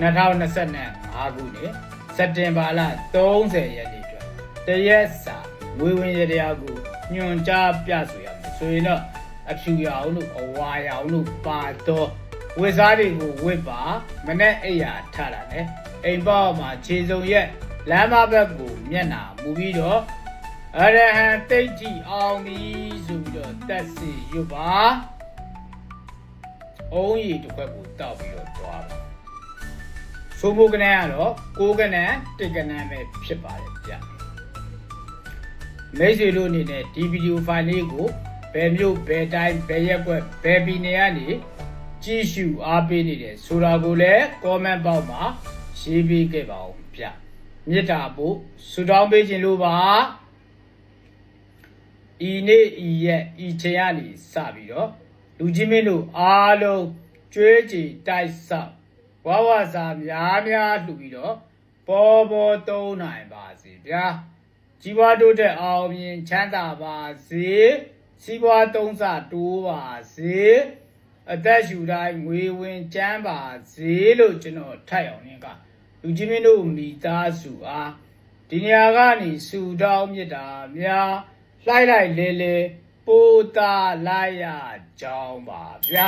2025ခုနှစ်စက်တင်ဘာလ30ရက်နေ့အတွက်တရက်စာငွေဝင်ရတရားကိုညွှန်ကြားပြဆိုရမယ်ဆိုရင်တော့အဖြူရောင်တို့အဝါရောင်တို့ပါတော့ဝစ်စားတွေကိုဝစ်ပါမနဲ့အိယာထတာနဲ့အိမ်ပေါက်မှာခြေစုံရက်လမ်းမဘက်ကိုမျက်နာမူပြီးတော့အရဟံတိတ်ကြီးအောင်ပြီဆိုပြီးတော့တက်စီရွတ်ပါအုံးရီတစ်ခွက်ကိုတောက်ပြီးတော့တွားပါ ဆိုဖို့ကနန်းကတော့ကိုးကနန်းတစ်ကနန်းပဲဖြစ်ပါတယ်ဗျမိတ်ဆွေတို့အနေနဲ့ဒီဗီဒီယိုဖိုင်လေးကိုဘယ်မျိုးဘယ်တိုင်းဘယ်ရက်ွက်ဘယ်ပြည်နယ်ကနေကြည့်ရှုအားပေးနေတယ်ဆိုတာကိုလည်း comment box မှာရေးပေးခဲ့ပါဦးဗျမြစ်တာဖို့ဆူတောင်းပေးခြင်းလို့ပါဤနေ့ဤရက်ဤချိန်ကနေစပြီးတော့လူကြီးမင်းတို့အားလုံးကျွေးကြည်တိုက်ဆောက် ဝဝစာများများလှူပြီးတော့ပေါ်ပေါ်သုံးနိုင်ပါစေဗျာကြီးပွားတိုးတဲ့အောင်မြင်ချမ်းသာပါစေစီးပွားသုံးစတိုးပါစေအသက်ရှူတိုင်းငွေဝင်ကျန်းပါစေလို့ကျွန်တော်ထိုက်အောင်နေကလူကြီးမင်းတို့မိသားစုအားဒီနေရာကနေဆူတောင်းမြစ်တာများလှိုက်လိုက်လေလေပိုတာလာရကြောင်းပါဗျာ